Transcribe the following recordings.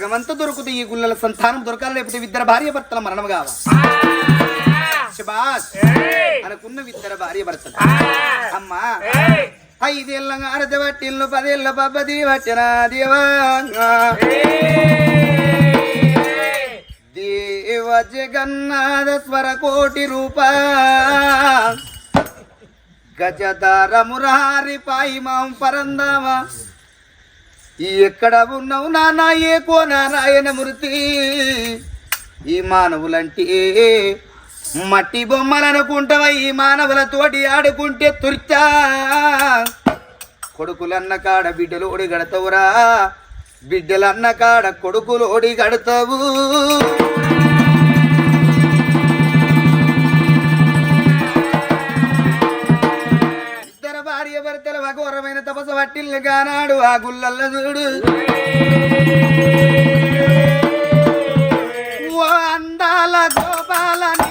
భగవంతు దొరుకుతూ ఈ గుళ్ళల. సంతానం దొరకాలి లేకపోతే ఇద్దరు భార్య భర్తల మరణం కావాలి అనుకున్న ఇద్దరు భార్య భర్తలు. అమ్మా ఐదేళ్ళ అరద పట్టిల్లు పదేళ్ళ పబ్బది పట్టిన దేవాంగా దేవ జగన్నాథ స్వర కోటి రూప. గజధార మురారి పాయి మాం పరందామ. ఎక్కడ ఉన్నావు నానా ఏ కో నారాయణ మృతి ఈ మానవులంటే మట్టి బొమ్మలు అనుకుంటావా? ఈ మానవులతోటి ఆడుకుంటే తుర్చా కొడుకులన్న కాడ బిడ్డలు ఓడి గడతావురా. బిడ్డలన్న కాడ కొడుకులు ఓడి గడతావు. భార్యభర్తల భార్య అఘోరమైన తపస్సు పట్టిల్లు కానాడు. ఆ గుల్లల్ల చూడు. ఓ అందాల గోపాల నీ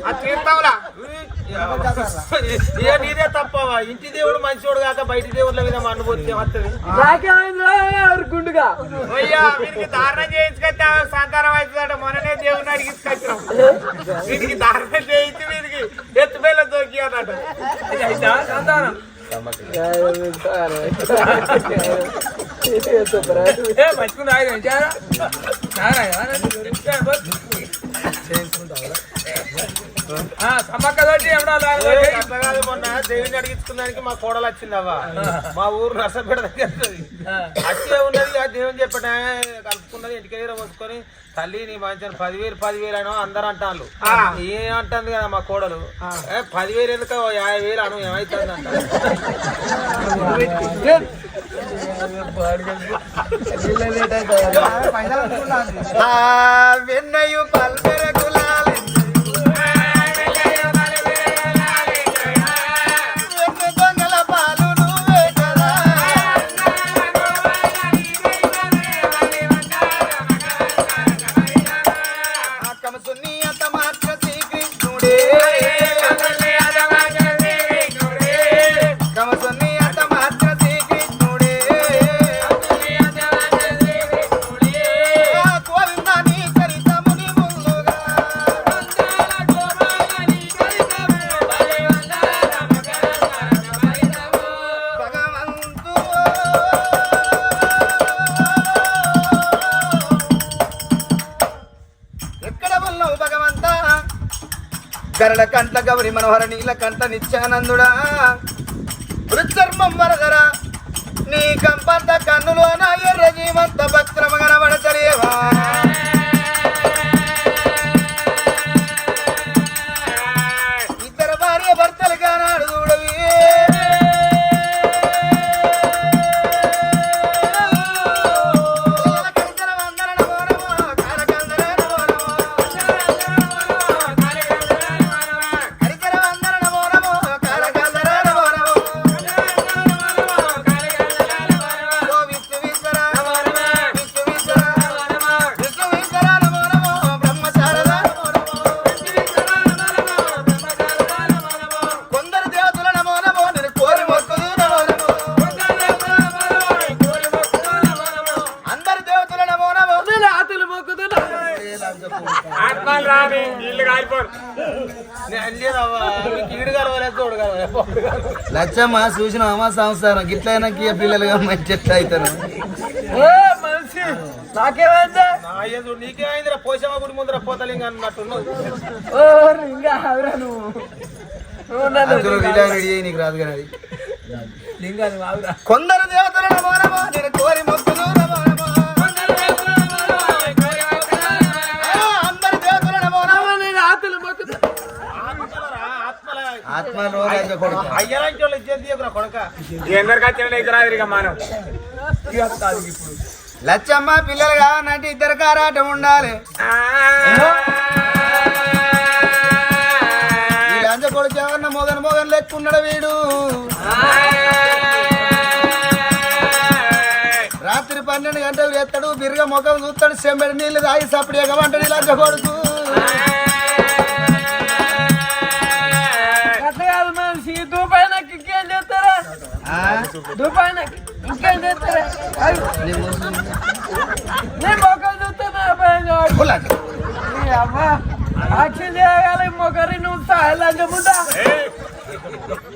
ఆ తీర్థంలా. ఇక నీదే తప్పవా? ఇంటి దేవుడు మంచోడు కాక బయట దేవుళ్ళ మీద పోతే వస్తుంది అయ్యా వీరికి దారుణం చేయించుకొచ్చా సంతానం అవుతుందట. మొన్ననే దేవుని అడిగించుకొచ్చినాం వీరికి దారుణం చేయించి వీరికి ఎత్తు పిల్ల దొరికి అన్నట అట్లా మొన్న దేవుని అడిగించుకున్నానికి మా కోడలు వచ్చిందవ్వ మా ఊరు నర్సపేట దగ్గర ఉన్నది. అట్లే ఉన్నది ఆ దేవుని చెప్పట కలుపుకున్నది ఇంటికి దగ్గర పోసుకొని తల్లి నీ మంచి పదివేలు పదివేలు అనో అందరు అంటాను ఏమంటుంది కదా మా కోడలు ఏ, పదివేలు ఎందుకు ఓ యాభై వేలు అను ఏమైతుంది అంట ఆ వెన్నయు పల్పెరగోలాలించుయో. గరళ కంట గౌరి మనోహర నీల కంట నిత్యానందుడా. వృద్ధర్మం వరదర లచ్చమ్మ చూసిన అమ్మ సంసారం గిట్లయినా కియ పిల్లలుగా మంచి ఎట్లా అవుతారు ఏ మనిషి నాకేమైందా? నా అయ్య చూడు నీకేమైందిరా పోషమ్మ లచ్చమ్మ పిల్లలు కావాలంటే ఇద్దరు కారాటం ఉండాలి. లంచ కొడుకు ఎవరన్నా మొగన్ మొగన్ లెక్కున్నాడు వీడు? రాత్రి పన్నెండు గంటలు ఎత్తాడు బిరుగ ముఖం చూస్తాడు చెంబడి నీళ్ళు తాగి సప్పుడు ఎగమంటాడు లంచ కొడుకు. ఆ? దుబాయ్ నాకు ఇంకేం చేస్తారా అది నీ ముసుగు. నేను మొక్కలు చూస్తున్నా భయం కాదు కులాంటి. నీ అమ్మ యాక్షన్ చేయగాలి మొక్కరి నువ్వు తాయిలంగా ముందా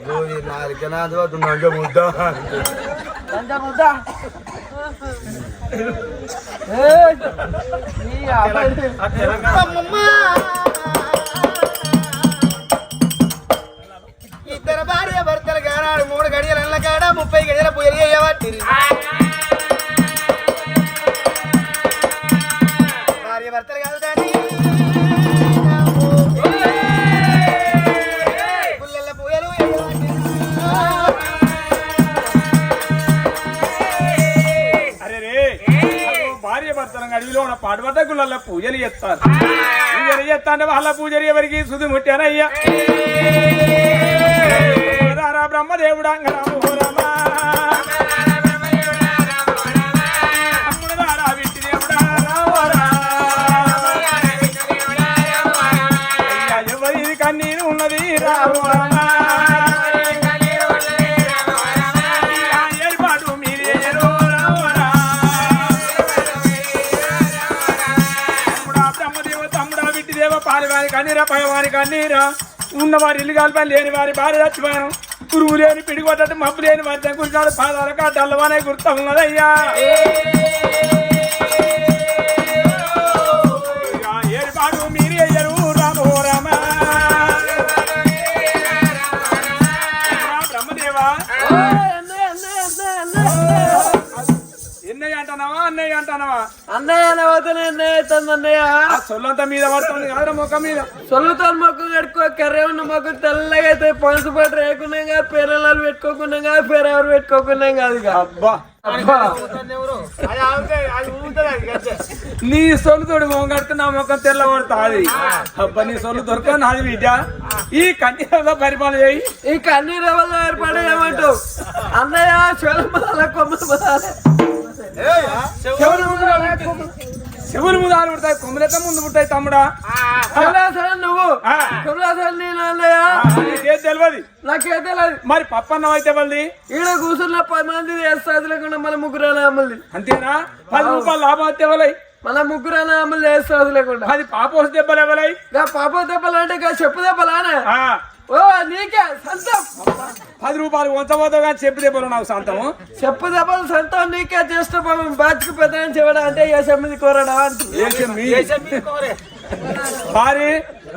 గోవి నాలుక నాదు వద్దు నంజ ముద్ద. లంగా ముందా నాడు మూడు గడియల ఎల్ల కాడ ముప్పై గడియల పొయ్యి వేయబట్టిరి భార్య భర్తలు కాదు దాని భార్య అడవిలో ఉన్న పాడుబడ్డ గుళ్ళల్లో పూజలు చేస్తారు. పూజలు చేస్తా అంటే వాళ్ళ పూజలు ఎవరికి? సుధి ముట్టానయ్యా బ్రహ్మదేవుడా రామా అమ్ముడు రారా విట్టి కన్నీరు ఉన్నది రామరా. ఏర్పాటు బ్రహ్మదేవ పారివారి కన్నీరా పైవారి కన్నీరా. ఉన్నవారి ఇల్లు కాలిపోయి లేని వారి భార్య చచ్చిపోయాను పురుగు లేని పిడిగొట్టట్టు మబ్బు లేని మధ్య కురిసాడు పాదాలకు కాటల్లవానే గుర్తు ఉన్నదయ్యా. సొల్లంతా మీద పడుతుంది కాదురా ముఖం మీద. సొల్లుతాను మొక్క కడుక్కో కర్రే ఉన్న మొక్క తెల్లగా అయితే పనసు పట్టు రేకున్నాం కాదు పేరెళ్ళాలు పెట్టుకోకున్నాం కాదు పేరెవరు పెట్టుకోకున్నాం కాదు ఇక. అబ్బా. నీ సొల్లు తోడు మొహం కడితే నా ముఖం తెల్లబడతా అది అబ్బా నీ సొల్లు దొరక నాది బిడ్డ. ఈ కన్యలో పరిపాలన చేయి. ఈ కన్నీరు వల్ల ఏర్పడే ఏమంటావు అన్నయ్య చెవుల బలాలే. చెవుల. చెవులు ముదాలు పుడతాయి కొమ్ములెత్త ముందు పుట్టాయి తమ్ముడా. కమలాసనం నువ్వు. ఆ. కమలాసనం నేను తెలియదు నాకే తెలియదు మరి పప్పన్నం అయితే వాళ్ళది ఈడ కూర్చున్న పది మంది చేస్తుంది లేకుండా మన ముగ్గురు అమలు అంతేనా? పది రూపాయలు లాభం అయితే ఎవలై? మన ముగ్గురు అమలు చేస్తుంది లేకుండా అది పాపోస్ దెబ్బలు ఇక పాప దెబ్బలు అంటే చెప్పు దెబ్బలానే. ఓ నీకే సంతం. పది రూపాయలు వంచబోతావు కానీ చెప్పు దెబ్బలు నాకు సొంతము చెప్పు దెబ్బలు సంతం నీకే చేస్తే బాచుకు పెద్ద చెప్పడం అంటే ఏ కోరడా ఏసే మీద కోరే? భారీ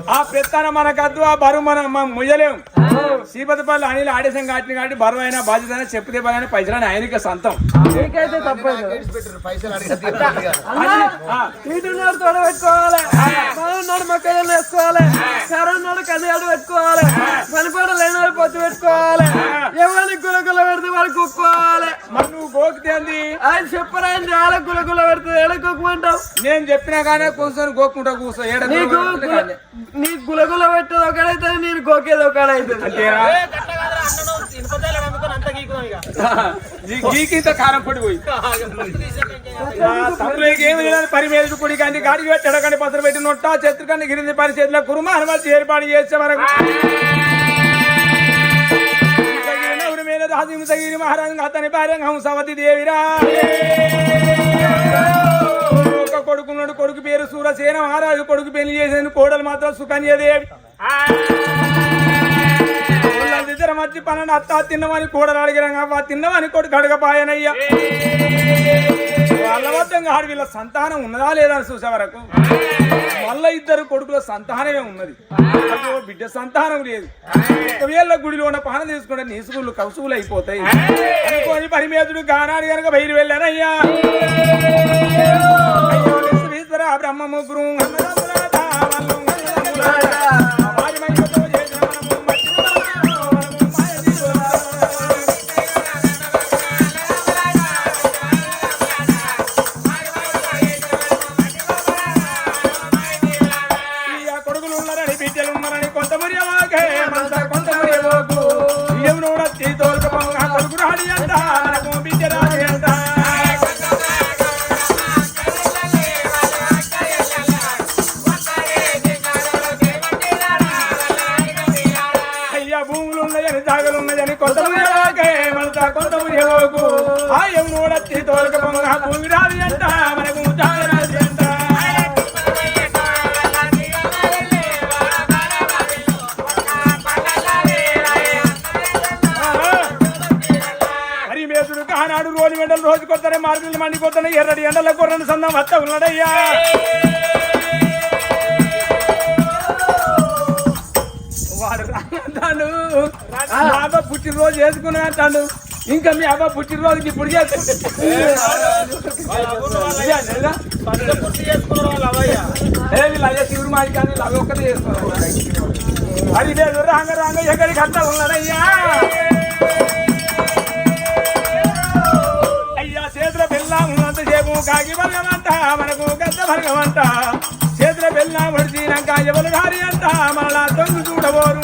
ఆ పెత్తన మనకద్దు ఆ బరువు మనం మొయ్యలేము శ్రీపతిపల్లి అనిల్ ఆడేసం కాటిన కాబట్టి బరువు అయినా బాధ్యత అయినా చెప్పు దెబ్బలైనా పైసలని ఆయనకి సొంతం. నీకైతే తప్పదు. పైసలు తోడ పెట్టుకోవాలి. మొక్కలు వేసుకోవాలి. పెట్టుకోవాలి. పనిపాట లేని పొత్తు పెట్టుకోవాలి. ఎవరిని గులగుల పెడితే వాళ్ళు కుక్కోవాలి. మరి నువ్వు? ఆయన చెప్పరా చాలా గులగుల పెడితే ఏడ కుక్కమంటావు నేను చెప్పినా కానీ కూర్చొని గోక్కుంటా కూర్చో. ఏడ నీకు గుల- నీ గులగుల పెట్టేది ఒకడైతే నేను గోకేది ఒకడైతే. అంతేనా గీకింత కారం పొడి పోయి లేదని మీద పొడి కానీ గాడికి పెట్టాడు కానీ పసరు పెట్టి నొట్ట చేతులు కానీ గిరింది పని చేతిలో కురుమ హనుమతి ఏర్పాటు చేసే వరకు. హింసగిరి మహారాజు అతని భార్య హంసవతి దేవిరా. ఒక కొడుకున్నాడు కొడుకు పేరు సూరసేన మహారాజు కొడుకు పెళ్ళి చేసేది కోడలు మాత్రం సుకన్య దేవి. ఇద్దరు మధ్య పన్నెండు అత్త తిన్నమని కూడలు అడిగినాం అవ్వ తిన్నమని కొడుకు అడగపాయనయ్యా వాళ్ళ ఆడు వీళ్ళ సంతానం ఉన్నదా లేదా అని చూసే వరకు మళ్ళా ఇద్దరు కొడుకుల సంతానమే ఉన్నది. బిడ్డ సంతానం లేదు. ఒకవేళ గుడిలో ఉన్న పాన తీసుకుంటే నీసుగుళ్ళు కౌసుగులు అయిపోతాయి అనుకోని పరిమేతుడు గానాడు కనుక బయలు వెళ్ళానయ్యా. అయ్యో విశ్వేశ్వర బ్రహ్మ ముగ్గురు. ఎర్రడి ఎండల కొర్రను సందం వత్త ఉన్నాడయ్యా. వాడు అంటాడు మా అబ్బ పుట్టినరోజు చేసుకున్నా అంటాడు. ఇంకా మీ అబ్బ పుట్టినరోజుకి ఇప్పుడు చేసుకుంటే శివుడు మాది కానీ అవి ఒక్కటే చేసుకున్నారు అది లేదు రాంగ రాంగ ఎక్కడికి అంతా ఉన్నాడయ్యా? కాకి బలగమంట మనకు గద్ద బలగమంట చేతుల పెళ్ళ పడిచినాక ఎవరు గారి అంత మరలా తొంగు చూడబోరు.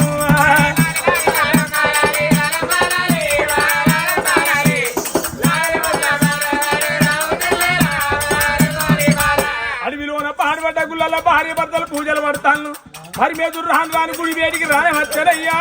అడవిలోన పాడుబడ్డ గుళ్ళ భార్య భర్తలు పూజలు పడతాను. మరి మీద రాను రాని గుడి వేడికి రాని వచ్చాడయ్యా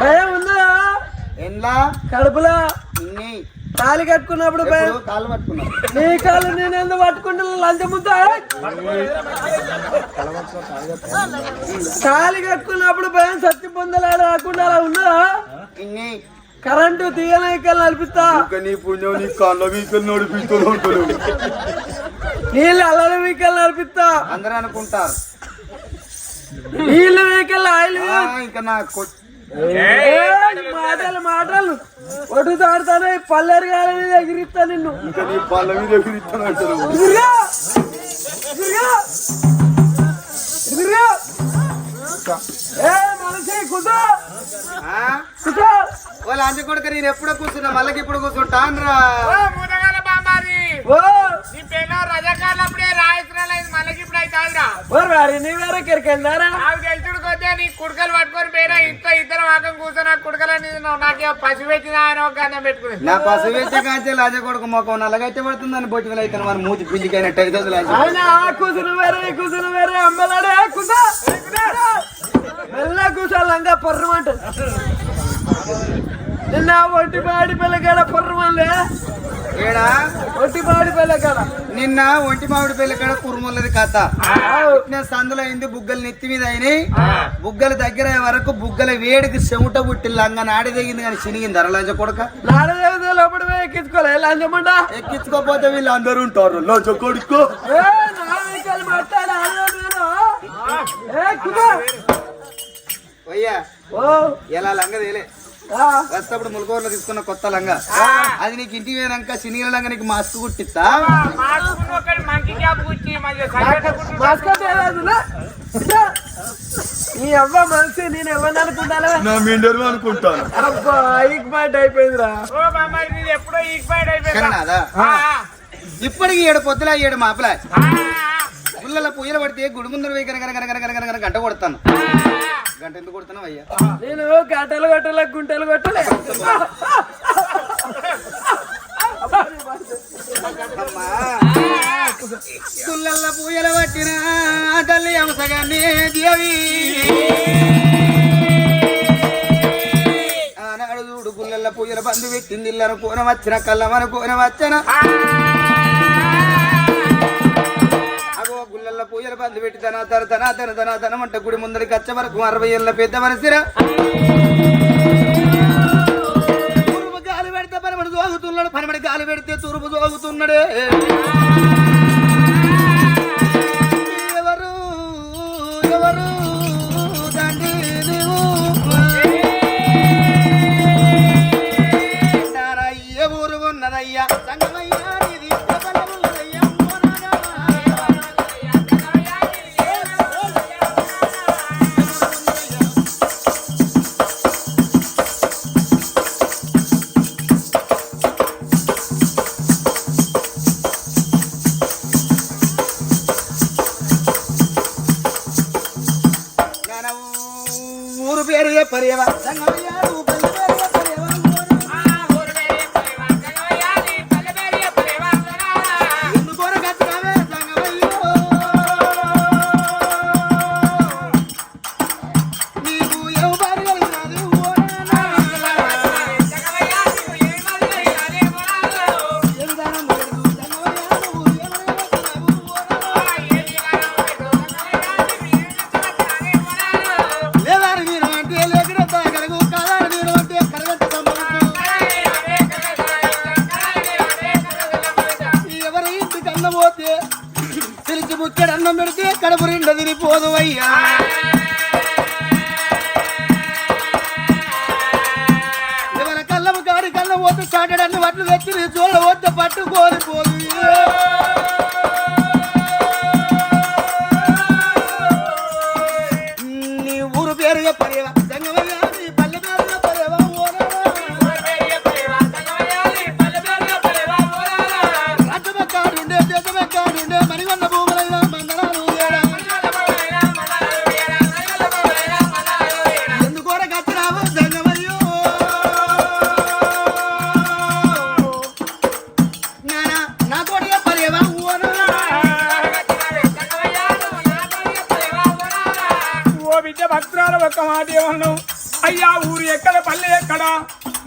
భయం ఉందా? ఎండ్లా కడుపులా ఇన్ని. తాలి కట్టుకున్నప్పుడు భయం. కాళ్ళు పట్టుకున్నావు? నీ కాళ్ళు నేను ఎందుకు పట్టుకుంటున్నా? లంచం ముద్దా తాలి కట్టుకున్నప్పుడు భయం సత్తి పొందలాడ రాకుండా అలా ఉన్నదా ఇన్ని. కరెంటు తీయనైకల్ నడిపిస్తా. నీ పుణ్యం నీ కళ్ళ వీకలు నడిపిస్తూ ఉంటాడు. నీళ్ళు అల్లరి వెహికల్ నడిపిస్తా. అందరూ అనుకుంటారు. నీళ్ళు వెహికల్ ఆయిల్ ఇంకా నా కొ- మాటలు మాటలు ఒడ్డు తాడుతానే పల్లెరు గాలని ఎగిరిస్తా నిన్ను. ఇంకా నీ పళ్ళ మీద ఎగిరిస్తాను అంటారు వాళ్ళ అంజ కొడుకు నేను ఎప్పుడో కూర్చున్నా మళ్ళీ ఇప్పుడు మునగాల బామ్మారి ఓ నీ పెళ్ళ రజాకాలప్పుడే రాయసరాలు అయింది మనకి ఇప్పుడు అయితే కాదురా ఓ రారి? నీ వేరే కెరికెళ్ళారా నాకు తెలుసుడు కొద్దే నీ కుడకలు పట్టుకొని పోయినా ఇంట్లో ఇద్దరు వాకం కూర్చొని నాకు కుడకలని నాకే పసి పెట్టిన ఆయన ఒక గంధం పెట్టుకుని. నా పసు వేసే కాంచే లాజ కొడుకు మొక్క నల్లగైతే పడుతుందని బొట్టి అయితే మన మూతి పిండికైనట్టు అయితే లాజ. ఆయన ఆ కూసును వేరే ఈ కూసును వేరే అమ్మలాడే కుదా మెల్ల కూసాలంగా పొర్రమంట నిన్న ఒంటి పాడి పిల్లగాడ పొర్రమల్లే ఏడా? ఒంటి పాడి పిల్లగాడ నిన్న ఒంటి మామిడి పెళ్ళి కాడ కురుములది కథ. సందులో అయింది బుగ్గలు నెత్తి మీద అయినాయి. బుగ్గలు దగ్గర వరకు బుగ్గల వేడికి చెమట పుట్టి లంగా నాడి తెగింది కానీ చినిగింది. అరలాజ కొడుక. నాడదేవత లోపల పోయి ఎక్కించుకోలే. లంచమంట ఎక్కించుకోపోతే వీళ్ళు అందరూ ఉంటారు. లాజ కొడుకు. ఎలా లంగ తేలే? ఆ, వస్తప్పుడు ములుకోర్లో తీసుకున్న కొత్త లంగా. అది నీకు ఇంటికి పోయినాక సినీల లంగా నీకు మాస్క్ కుట్టిస్తా? నీ అవ్వ మనిషి నేను ఎవరిని అనుకుంటానా? నా మిండరు అనుకుంటాను. అబ్బా మాట అయిపోయిందిరా. ఓ బామ్మాయి ఇది ఎప్పుడో అయిపోయింది. ఇప్పటికి ఏడు పొద్దుల ఏడు మాపల. పుల్లల పూయలు పడితే గుడి ముందర పోయి కనుక గంట కొడతాను. గంట ఎందుకు కొడతాను అయ్యా? నేను కట్టలు కొట్టలే గుంటలు కొట్టలే. అమ్మా. పుల్లల పూయలు పట్టిన తల్లి అంశగాన్ని దేవి. ఆనాడు చూడు గుల్లల పూయల బంధు పెట్టింది ఇల్లను కోన వచ్చిన కళ్ళమను కోన వచ్చన అగో పూజలు బంధు పెట్టి తన తన తన తన తన గుడి ముందరికి వచ్చే వరకు అరవై ఏళ్ళ పెద్ద మనసిరా తూర్పు గాలి పెడితే పనమడి జోగుతున్నాడు పనమడి గాలి పెడితే చురుపు జోగుతున్నాడే.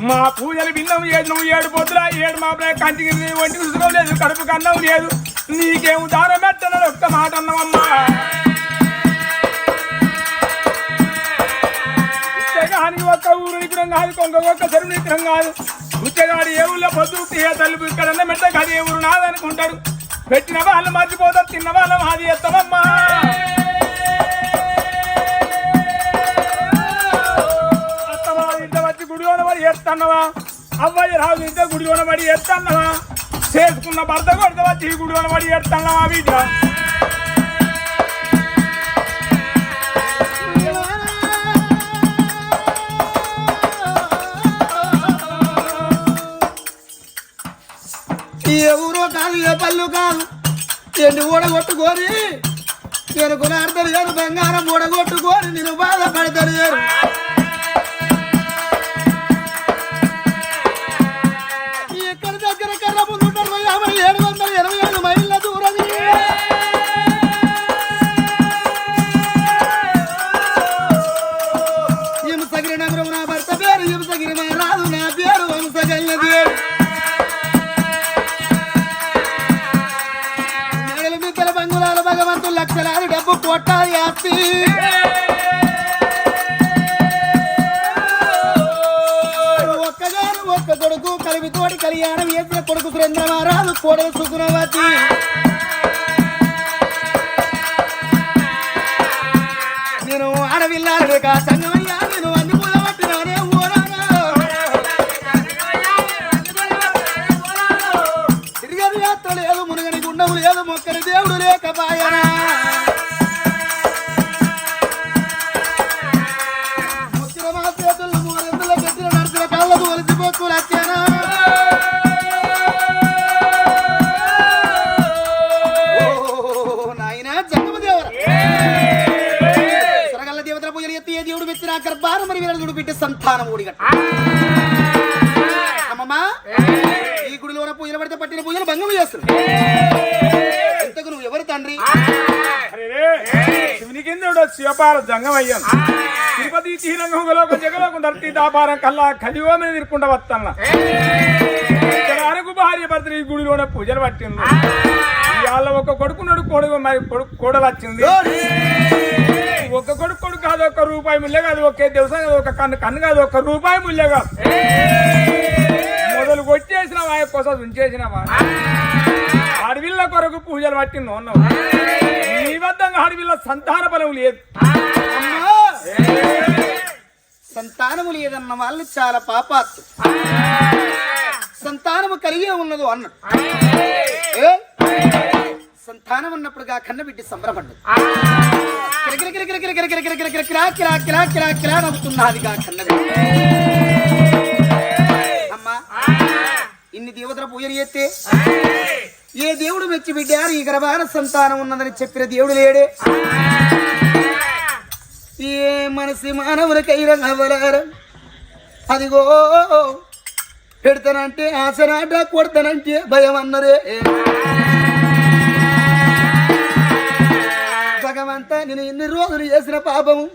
మా పూజలు భిన్నం ఏడు నువ్వు ఏడు పొద్దుల ఏడు మాపలే కంటికి నీ ఒంటికి సుఖం లేదు కడుపు కన్నం లేదు. నీకేం దారం పెట్టనని ఒక్క మాట అన్నావమ్మా. కానీ ఒక్క ఊరు నిగ్రహం కాదు కొంగ ఒక్క చెరువు నిగ్రహం కాదు. ఉచ్చగాడు ఏ ఊళ్ళో పొద్దు ఏ తలుపు ఇక్కడ మెట్ట కాదు ఏ ఊరు నాదనుకుంటాడు పెట్టిన వాళ్ళు మర్చిపోతారు తిన్న వాళ్ళం అది ఎత్తమమ్మా ఎత్తన్నవా అవ్వయ్య రాజు ఇంత గుడి కొనబడి ఎత్తన్నవా చేసుకున్న భర్త కొడుకు వచ్చి గుడి కొనబడి ఎత్తన్నవా బిడ్డ? ఎవరో కాదు ఏ పళ్ళు కాదు ఎండు ఊడగొట్టుకోరి ఎనుకుని ఆడతారు గారు బంగారం ఊడగొట్టుకోరి నేను బాధపడతారు గారు మిద్దల భగవంతుడు భగవంతులు లక్షలాది డబ్బు కొట్టాలి ఆస్తి. ఒక్కగాను ఒక్క కొడుకు కలిపి తోటి కళ్యాణం వేసిన కొడుకు సురేంద్రమారాజు కోడలు సుగుణవతి. నేను అడవిల్లాడు కాస్త దేవుడు లేకపాయనా చేతులు మూరెందుల గట్టిన నడిచిన కాళ్ళకు ఒలిసిపోతులు వచ్చానా దేవుడు మెచ్చిన గర్భారం మరి వీరడు బిడ్డ సంతానం ఊడిగట్ట. అమ్మమ్మా ఈ గుడిలోన పూజలు పడితే పట్టిన పూజలు భంగం చేస్తుంది కింద శివపాల జంగం అయ్యాను తిరుపతి శ్రీరంగంలోకి జగలోకి ధర్తి దాపారం కల్లా కలియోమని తిరుక్కుంటా వస్తాను అరకు భార్య భర్తలు ఈ గుడిలోనే పూజలు పట్టింది. ఇవాళ ఒక కొడుకున్నాడు కొడుకు మరి కొడుకు కోడలు వచ్చింది ఒక కొడుకు కొడుకు కాదు ఒక్క రూపాయి ముల్లె కాదు ఒకే దివసం కాదు ఒక కన్ను కన్ను కాదు ఒక్క రూపాయి ముల్లె కాదు. మొదలు కొట్టేసిన వాయ కోసం ఉంచేసినవా అడవిల్ల కొరకు పూజలు పట్టిందో ఉన్నావు నీ వద్దంగా అడవిల్ల సంతాన బలం లేదు సంతానము లేదన్న వాళ్ళు చాలా పాపాత్తు సంతానము కలిగే ఉన్నదు అన్నాడు సంతానం ఉన్నప్పుడుగా కన్న సంబరపడ్డది కిరా కిరా కిరా కిరా నవ్వుతున్నదిగా కన్న బిడ్డ అమ్మా ఇన్ని దేవతల పూజలు చేస్తే ఏ దేవుడు మెచ్చి బిడ్డారు ఈ గర్భాన సంతానం ఉన్నదని చెప్పిన దేవుడు లేడే. ఏ మనసి మానవులకైనా నవ్వలారా అదిగో పెడతానంటే ఆశనాట కొడతానంటే భయం అన్నరే. భగవంతా నేను ఎన్ని రోజులు చేసిన పాపము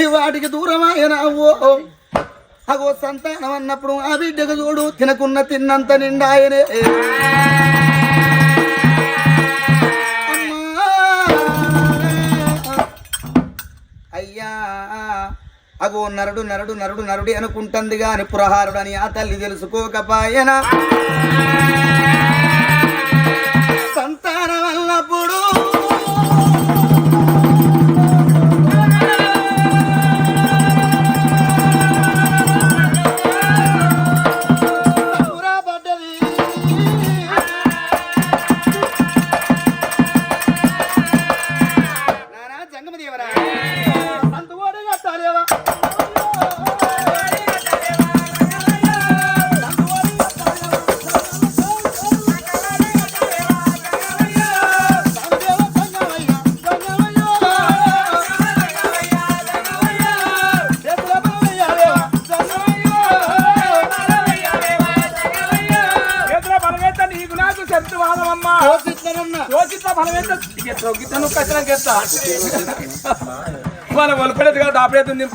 ఈ వాటికి దూరమాయనా ఓ అగో సంతానం అన్నప్పుడు ఆ బిడ్డకు చూడు తినకున్న తిన్నంత నిండాయనే. అయ్యా. అగో నరుడు నరుడు నరుడు నరుడి అనుకుంటుంది గాని పురహారుడని ఆ తల్లి తెలుసుకోకపాయన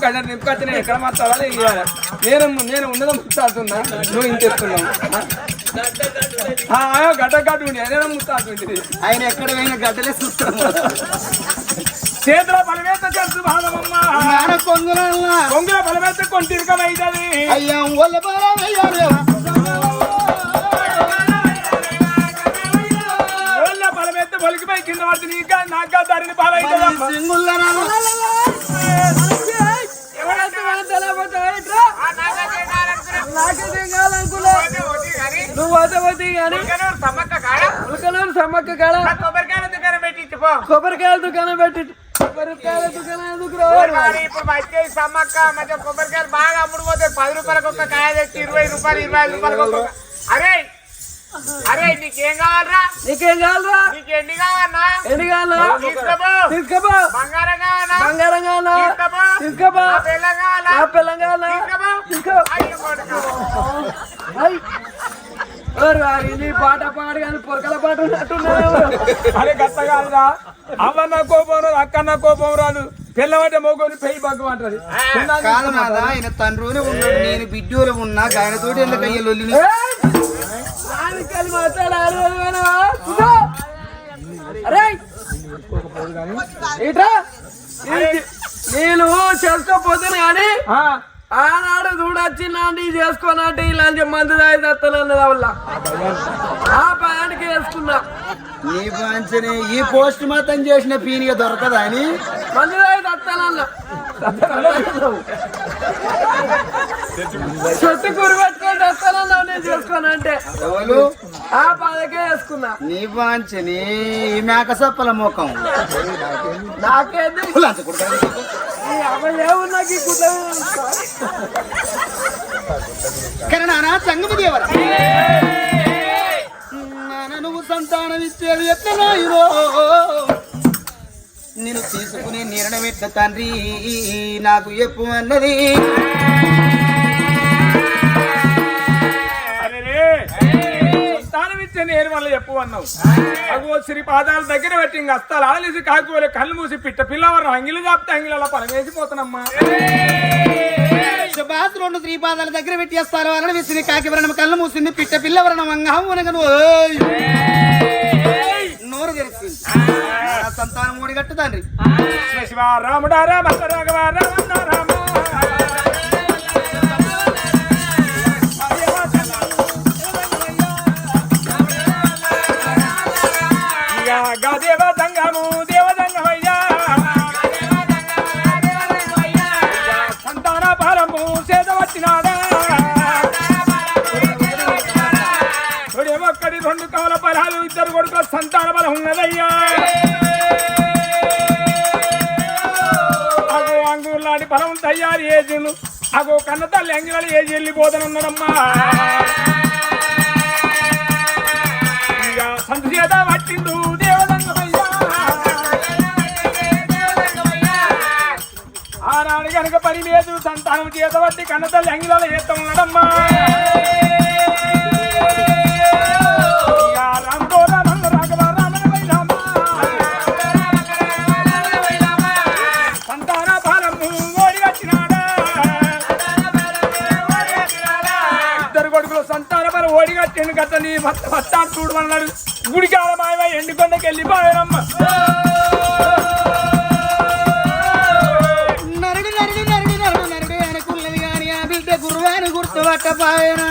నింపుకొచ్చిన నింపుకొచ్చి నేను ఎక్కడ మాట్లాడాలి. నేను నేను ఉన్నదో ముత్తాడుతున్నా నువ్వు ఇంత చెప్తున్నావు. గడ్డ గడ్డు ఉండి ముత్తాడుతుంది ఆయన ఎక్కడ పోయిన గడ్డలే చూస్తాం చేతుల బలమేత చెప్తు వాదమమ్మా నాన్న కొంగులల్లా కొంగుల బలమేత కొంటిరికమైతుంది. అయ్యా ఒళ్ళ బాలయ్యారేవా ఓళ్ళ బలమేత బలికిపోయి కింద పడితే నీకా నాకా దారిని పాలైతుందమ్మా. ఎవరైతే నువ్వు పోతే పోతే కానీ. ఉలకనూరు సమ్మక్క కాడ. కొబ్బరికాయల దుకాణం పెట్టించుకో కొబ్బరికాయల దుకాణం పెట్టి కొబ్బరికాయల దుకాణం ఎందుకు ఇప్పుడు మధ్య సమ్మక్క మధ్య కొబ్బరికాయలు బాగా అమ్ముడు పోతాయి పది రూపాయలకు ఒక కాయ తెచ్చి ఇరవై రూపాయలు ఇరవై ఐదు రూపాయలకు ఒక అరే అరే నీకేం కావాలరా? నీకేం కావాలరా? నీకు ఎన్ని కావాలన్నా? ఎన్ని కావాలా తీసుకోపో. తీసుకోపో. బంగారం కావాలా బంగారం కావాలా తీసుకోపో. తీసుకోపో. నా అరే గట్ట కాదురా. అవ్వన్న కోపం రాదు అక్కన్న కోపం రాదు. పిల్లమంటే మోగోని పెయి బగ్గు అంటది కాదు నాదా ఆయన తండ్రిని ఉన్నాడు నేను బిడ్డూరు ఉన్నా ఆయనతోటి ఎందుకు అయ్యే లొల్లి నేను చేసుకోపోతే కానీ ఆ, ఆనాడు చూడొచ్చిందండి చేసుకోనంటే ఇలాంటి మందు తాగి తెస్తానన్నది వల్ల. ఆ పయానికి వేసుకున్నా. నీ పంచని ఈ పోస్ట్ మాత్రం చేసిన పీనిగా దొరకదా అని? మందు తాగి తెస్తానన్నా చెట్టు కూర పెట్టుకొని తెస్తానన్నావు నేను చేసుకోనంటే ఎవరు? ఆ పాదకే వేసుకున్నా. నీ వాంచని ఈ మేక సప్పల ముఖం. నాకేంది? కరణానా సంగమ దేవర. నువ్వు సంతానం ఇచ్చేది ఎట్లనాయిరో నేను తీసుకునే నిర్ణయం ఎట్ల తండ్రి నాకు ఎప్పు అన్నది. ఇచ్చే నేను వల్ల చెప్పు అన్నావు అగో శ్రీ పాదాల దగ్గర పెట్టి ఇంక అస్తాలు ఆలేసి కాకువలే కళ్ళు మూసి పిట్ట పిల్లవరం అంగిలు చాపితే అంగిల పని వేసిపోతానమ్మా సుభాష్ రెండు శ్రీపాదాల దగ్గర పెట్టేస్తారు అన్న విసిరి కాకి వరణం కళ్ళు మూసింది పిట్ట పిల్ల వరణం అంగం. నోరు తెరిచింది నా సంతానం మూడిగట్టు తండ్రి రాముడా రామ రాఘవ రామ రామ ఏది వెళ్ళిపోతానున్నాడమ్మా చేత పట్టిండు ఆనాడు కనుక పని లేదు సంతానం చేత పట్టి కన్నతల్లి తల్లి చేస్తా ఉన్నాడమ్మా ఓడిగచ్చిండు నీ భర్త భర్త చూడమన్నాడు గుడికి ఆలమాయమై ఎండుకొండకి వెళ్ళిపోయారమ్మ. నరుడు నరుడు నరుడు నరుడు నరుడు అనుకున్నది గాని ఆ బిడ్డ గురువాని గుర్తుపట్టపాయన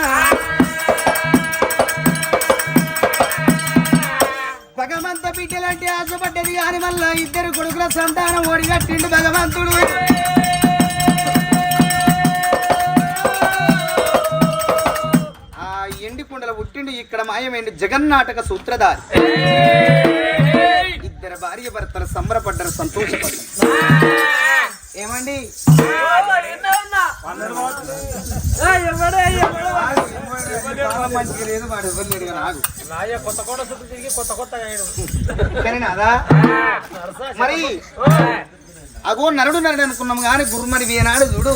భగవంత బిడ్డలంటే ఆశపడ్డది కాని వల్ల ఇద్దరు కొడుకుల సంతానం ఓడిగట్టిండు భగవంతుడు. పుట్టిండు ఇక్కడ మాయమైంది జగన్నాటక సూత్రధారి. ఇద్దరు భార్య భర్తలు సంబరపడ్డారు సంతోషపడ్డారు. ఏమండి? మంచిగా లేదు వాడు ఇవ్వలేడు కొత్త కొత్త చుట్టూ తిరిగి కొత్త కొత్త అయ్యాడు కానీ నాదా మరి అగో నరుడు నరుడు అనుకున్నాం కానీ గురుమని వేనాడు చూడు.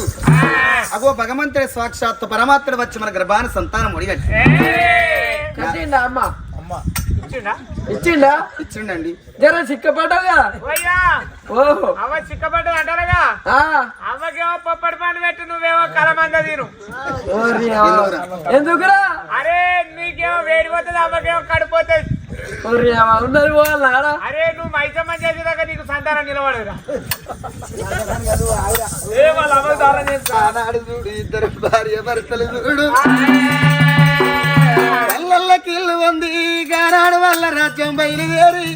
అగో భగవంతుడి సాక్షాత్ పరమాత్ముడు వచ్చి మన గర్భాన్ని సంతానం ఒడిగట్టి అమ్మ? అమ్మ. ఇచ్చిండా? ఇచ్చిండా? ఇచ్చిండండి. జర చిక్కపడ్డావుగా పోయ్యా ఓహో. అవ్వ చిక్కబడ్డ అంటారగా? ఆ, అవ్వకేమో పప్పడి పండు పెట్టు నువ్వేమో కలమంద అవ్వ. ఎందుకురా? అరే నీకేమో వేడిపోతుంది అవ్వకేమో కడిపోతుంది ఉన్నది అరే నువ్వు మైసమ్మ చేసేదాకా నీకు సంతానం నిలబడదురా ఏ వాళ్ళ అవతారం చేస్తా. ఆనాడు చూడు ఇద్దరు భార్య భర్తలు చూడు. కళ్ళల్లకి ఇల్లు ఉంది గానాడు వల్ల రాజ్యం బయలుదేరి!